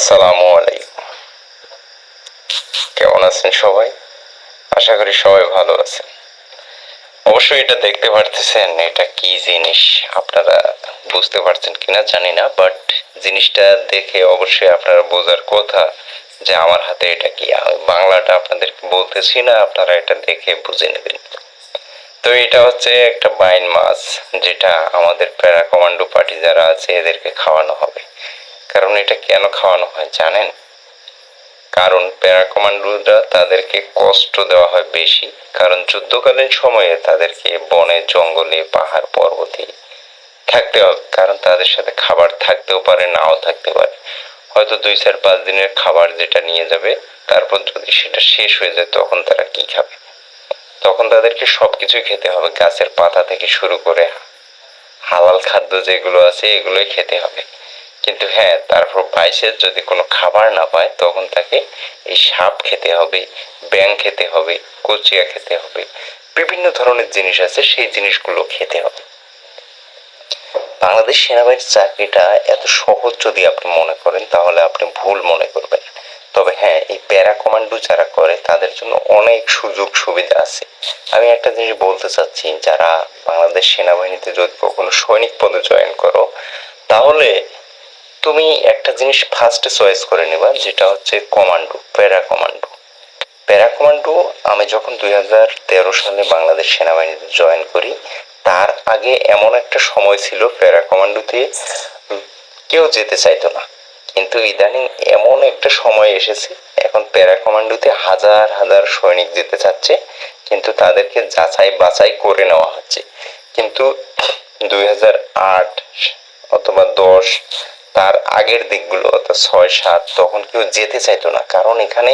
আসসালামু আলাইকুম। কেমন আছেন সবাই? আশা করি সবাই ভালো আছেন। অবশ্যই এটা দেখতে পারতেছেন, এটা কি জিনিস? আপনারা বুঝতে পারছেন কিনা জানি না বাট জিনিসটা দেখে অবশ্যই আপনারা বোঝার কথা যে আমার হাতে এটা কি? আমি বাংলাটা আপনাদেরকে বলতেছি না, আপনারা এটা দেখে বুঝে নেবেন। তো এটা হচ্ছে একটা বাইন মাছ, যেটা আমাদের প্যারা কমান্ডো পার্টি যারা আছে, এদেরকে খাওয়ানো হবে। কারণ এটা কেন খাওয়ানো হয় জানেন? কারণ প্যারা কমান্ডোরা তাদেরকে কষ্ট দেওয়া হয় বেশি, কারণ যুদ্ধকালীন সময়ে তাদেরকে বনে, জঙ্গলে, পাহাড়, পর্বতে থাকতে হবে, কারণ তাদের সাথে খাবার থাকতেও পারে, নাও থাকতে পারে। হয়তো দুই চার পাঁচ দিনের খাবার যেটা নিয়ে যাবে, তারপর যদি সেটা শেষ হয়ে যায়, তখন তারা কি খাবে? তখন তাদেরকে সবকিছুই খেতে হবে, গাছের পাতা থেকে শুরু করে হালাল খাদ্য যেগুলো আছে, এগুলোই খেতে হবে। কিন্তু হ্যাঁ তারপর বাইশের যদি কোনো খাবার না পায়, তখন তাকে এই সাপ খেতে হবে ব্যাং খেতে হবে, কচিয়া খেতে হবে, বিভিন্ন ধরনের জিনিস আছে, সেই জিনিসগুলো খেতে হবে। বাংলাদেশ সেনাবাহিনীর চাকরিটা এত সহজ যদি আপনি মনে করেন, তাহলে আপনি ভুল মনে করবেন। তবে হ্যাঁ এই প্যারা কমান্ডো যারা করে, তাদের জন্য অনেক সুযোগ সুবিধা আছে। আমি একটা জিনিস বলতে চাচ্ছি, যারা বাংলাদেশ সেনাবাহিনীতে যদি কখনো সৈনিক পদে জয়েন করো, তাহলে তুমি একটা জিনিস ফার্স্টে চয়েস করে নেবা, যেটা হচ্ছে commando para commando para commando আমি যখন দুই হাজার তেরো সালে বাংলাদেশ সেনাবাহিনীতে জয়েন করি, তার আগে এমন একটা সময় ছিল প্যারা কমান্ডোতে কেউ যেতে চাইতো না। কিন্তু ইদানিং এমন একটা সময় এসেছে, এখন প্যারা কমান্ডোতে হাজার হাজার সৈনিক যেতে চাচ্ছে, কিন্তু তাদেরকে যাচাই বাছাই করে নেওয়া হচ্ছে। কিন্তু দুই হাজার আট অথবা দশ তার আগের দিকগুলো অর্থাৎ ছয়, সাত, তখন কেউ যেতে চাইতো না। কারণ এখানে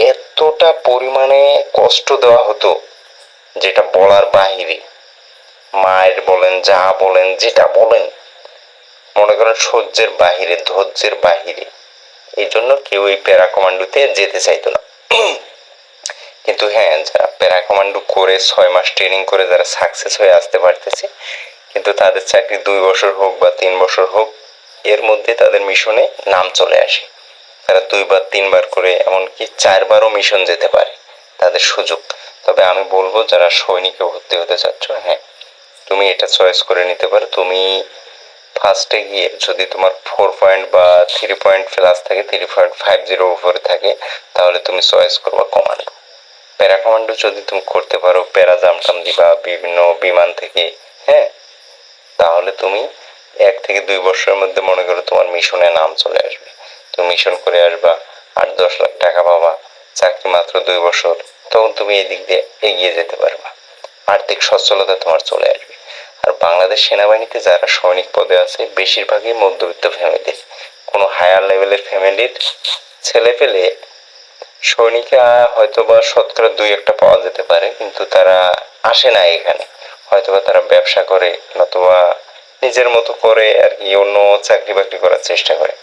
এতটা পরিমাণে কষ্ট দেওয়া হতো, যেটা বলার বাহিরে। মায়ের বলেন, যা বলেন, যেটা বলেন, মনে করেন সহ্যের বাহিরে, ধৈর্যের বাহিরে। এই জন্য কেউ এই প্যারা কমান্ডোতে যেতে চাইতো না। কিন্তু হ্যাঁ যারা প্যারা কমান্ডো করে ছয় মাস ট্রেনিং করে, যারা সাকসেস হয়ে আসতে পারতেছে, কিন্তু তাদের চাকরি দুই বছর হোক বা তিন বছর হোক এর মধ্যে তাদের মিশনে নাম চলে আসে। তারা দুইবার, তিনবার করে, এমনকি চারবারও মিশন যেতে পারে। তাদের সুযোগ। তবে আমি বলব, যারা সৈনিকে ভর্তি হতে চাচ্ছ হ্যাঁ তুমি এটা চয়েস করে নিতে পারো। তুমি ফার্স্টে গিয়ে যদি তোমার ফোর পয়েন্ট বা থ্রি পয়েন্ট প্লাস থাকে থ্রি পয়েন্ট ফাইভ জিরো উপরে থাকে, তাহলে তুমি চয়েস করবা কমান্ডো প্যারা কমান্ডো যদি তুমি করতে পারো, প্যারা জামটাম দিবা বিভিন্ন বিমান থেকে হ্যাঁ তাহলে তুমি এক থেকে দুই বছরের মধ্যে মনে করো তোমার মিশনে নাম চলে আসবে। তুমি মিশন করে আসবা, আট দশ লাখ টাকা পাবা, চাকরি মাত্র দুই বছর, তখন তুমি এই দিক দিয়ে এগিয়ে যেতে পারবা। আর্থিক সচ্ছলতা তোমার চলে আসবে। আর বাংলাদেশ সেনাবাহিনীতে যারা সৈনিক পদে আছে, বেশিরভাগই মধ্যবিত্ত ফ্যামিলির কোনো হায়ার লেভেলের ফ্যামিলির ছেলে পেলে সৈনিকে হয়তো বা শতকরা দুই একটা পাওয়া যেতে পারে, কিন্তু তারা আসে না এখানে। হয়তোবা তারা ব্যবসা করে, নতুবা নিজের মতো করে আর কি অন্য চাকরি বাকরি করার চেষ্টা করে।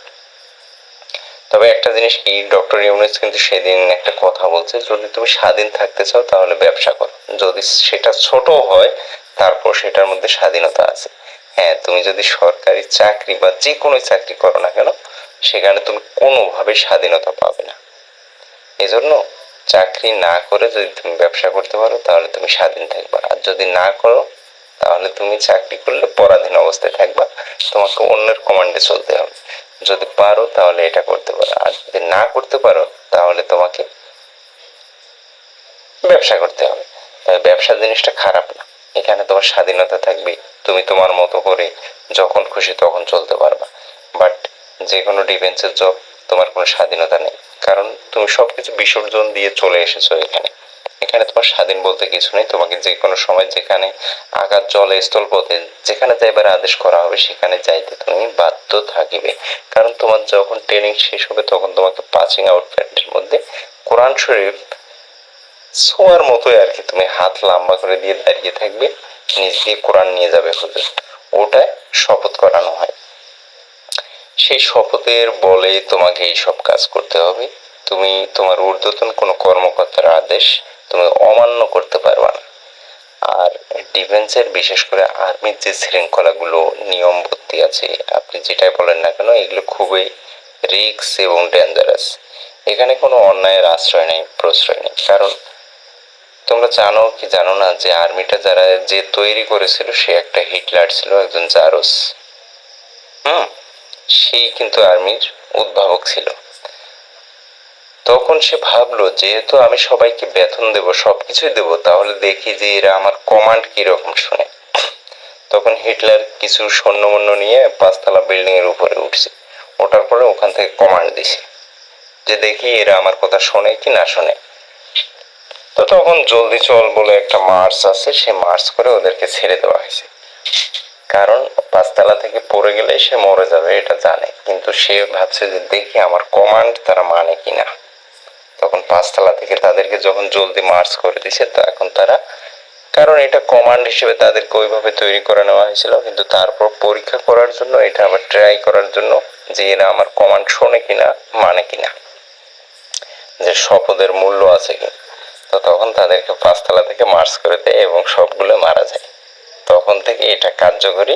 তবে একটা জিনিস কি, ডক্টর ইউনুস কিন্তু সেদিন একটা কথা বলছে, যদি তুমি স্বাধীন থাকতে চাও তাহলে ব্যবসা করো। যদি সেটা ছোট হয়, তারপর সেটার মধ্যে স্বাধীনতা আছে। হ্যাঁ তুমি যদি সরকারি চাকরি বা যে কোনো চাকরি করো না কেন, সেখানে তুমি কোনোভাবে স্বাধীনতা পাবে না। এজন্য চাকরি না করে যদি তুমি ব্যবসা করতে পারো, তাহলে তুমি স্বাধীন থাকবা আর যদি না করো তাহলে তুমি চাকরি করলে পরাধীন অবস্থায় থাকবা। তোমাকে অন্যের কমান্ডে চলতে হবে। যদি পারো তাহলে এটা করতে পারো। আর যদি না করতে পারো তাহলে তোমাকে ব্যবসা করতে হবে। তবে ব্যবসা জিনিসটা খারাপ না। এখানে তোমার স্বাধীনতা থাকবে। তুমি তোমার মতো করে যখন খুশি তখন চলতে পারবা। বাট যে কোনো ডিফেন্সের জব তোমার কোনো স্বাধীনতা নেই। কারণ তুমি সবকিছু বিসর্জন দিয়ে চলে এসেছ এখানে। এখানে তোমার স্বাধীন বলতে কিছু নেই, তোমাকে যে কোনো সময় যেখানে আঘাত, জলে স্থলপথে যেখানে যাইবার আদেশ করা হবে, সেখানে যাইতে তুমি বাধ্য থাকিবে। কারণ তোমার যখন ট্রেনিং শেষ হবে, তখন তোমাকে পাসিং আউট প্যান্টের মধ্যে কোরআন শরীফ ছোঁয়ার মতোই আর কি তুমি হাত লম্বা করে দিয়ে দাঁড়িয়ে থাকবে নিজ দিয়ে কোরআন নিয়ে যাবে হুজুর। ওটা শপথ করানো হয়। সেই শপথের বলে তোমাকে এই সব কাজ করতে হবে। তুমি তোমার ঊর্ধ্বতন কোনো কর্মকর্তার আদেশ তুমি অমান্য করতে পারবে আর ডিফেন্সের বিশেষ করে আর্মির যে শৃঙ্খলাগুলো নিয়মবর্তী আছে, আপনি যেটাই বলেন না কেন, এগুলো খুবই রিক্স এবং ডেঞ্জারাস এখানে কোনো অন্যায়ের আশ্রয় নেই, প্রশ্রয় নেই। কারণ তোমরা জানো কি জানো না যে আর্মিটা যারা যে তৈরি করেছিল, সে একটা হিটলার ছিল, একজন জারস। হুম? সেই কিন্তু আর্মির উদ্ভাবক ছিল। তখন সে ভাবলো, যেহেতু আমি সবাইকে বেতন দেব, সবকিছুই দেব, তাহলে দেখি যে এরা আমার কমান্ড কীরকম শুনে। তখন হিটলার কিছু সৈন্যমন্য নিয়ে পাঁচতলা বিল্ডিং এর উপরে উঠছে। ওঠার পরে ওখান থেকে কমান্ড দিছে যে দেখি এরা আমার কথা শোনে কি না শোনে। তো তখন জলদি চল বলে একটা মার্চ আছে, সে মার্চ করে ওদেরকে ছেড়ে দেওয়া হয়েছে। কারণ পাঁচতলা থেকে পড়ে গেলে সে মরে যাবে, এটা জানে। কিন্তু সে ভাবছে যে দেখি আমার কমান্ড তারা মানে কিনা তখন পাঁচতলা থেকে তাদেরকে যখন জলদি মার্চ করে দিছে, তো এখন তারা, কারণ এটা কমান্ড হিসেবে তাদেরকে ওইভাবে তৈরি করে নেওয়া হয়েছিল, কিন্তু তারপর পরীক্ষা করার জন্য, এটা আবার ট্রাই করার জন্য যে এরা আমার কমান্ড শোনে কিনা মানে কিনা, যে শপথের মূল্য আছে কি তো তখন তাদেরকে পাঁচতলা থেকে মার্চ করে দেয় এবং সবগুলো মারা যায়। তখন থেকে এটা কার্যকরী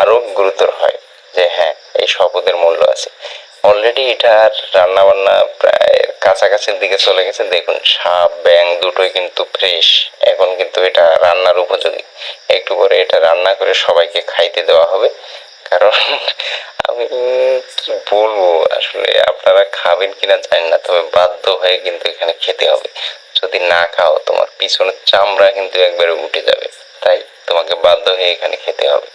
আরও গুরুতর হয় যে হ্যাঁ এই শপথের মূল্য আছে। অলরেডি এটা আর রান্না বান্না প্রায় কাছাকাছির দিকে চলে গেছে দেখুন, সাপ ব্যাং দুটোই কিন্তু ফ্রেশ এখন কিন্তু এটা রান্নার উপযোগী। একটু পরে এটা রান্না করে সবাইকে খাইতে দেওয়া হবে। কারণ আমি বলব, আসলে আপনারা খাবেন কিনা জানি না, তবে বাধ্য হয়ে কিন্তু এখানে খেতে হবে। যদি না খাও, তোমার পিছনের চামড়া কিন্তু একবারে উঠে যাবে। তাই তোমাকে বাধ্য হয়ে এখানে খেতে হবে।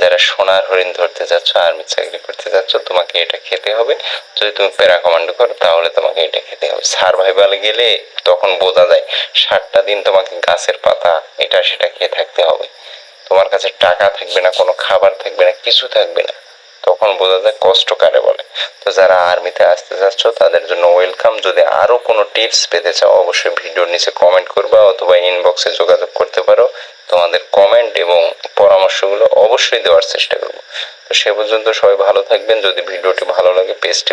যারা সোনার হরিণ ধরতে যাচ্ছ আর্মি চাকরি করতে যাচ্ছ, তোমাকে এটা খেতে হবে। যদি তুমি প্যারা কমান্ডো করো, তাহলে তোমাকে এটা খেতে হবে। সার্ভাইভালে গেলে তখন বোঝা যায় ষাটটা দিন তোমাকে গাছের পাতা, এটা সেটা খেয়ে থাকতে হবে। তোমার কাছে টাকা থাকবে না, কোনো খাবার থাকবে না, কিছু থাকবে না। তখন বোঝা যায় কষ্ট কারে বলে। তো যারা আর্মিতে আসতে চাচ্ছ তাদের জন্য ওয়েলকাম যদি আরও কোনো টিপস পেতে চাও, অবশ্যই ভিডিওর নিচে কমেন্ট করবা অথবা ইনবক্সে যোগাযোগ করতে পারো। তোমাদের কমেন্ট এবং পরামর্শগুলো অবশ্যই দেওয়ার চেষ্টা করব। তো সে পর্যন্ত সবাই ভালো থাকবেন। যদি ভিডিওটি ভালো লাগে, পেজটি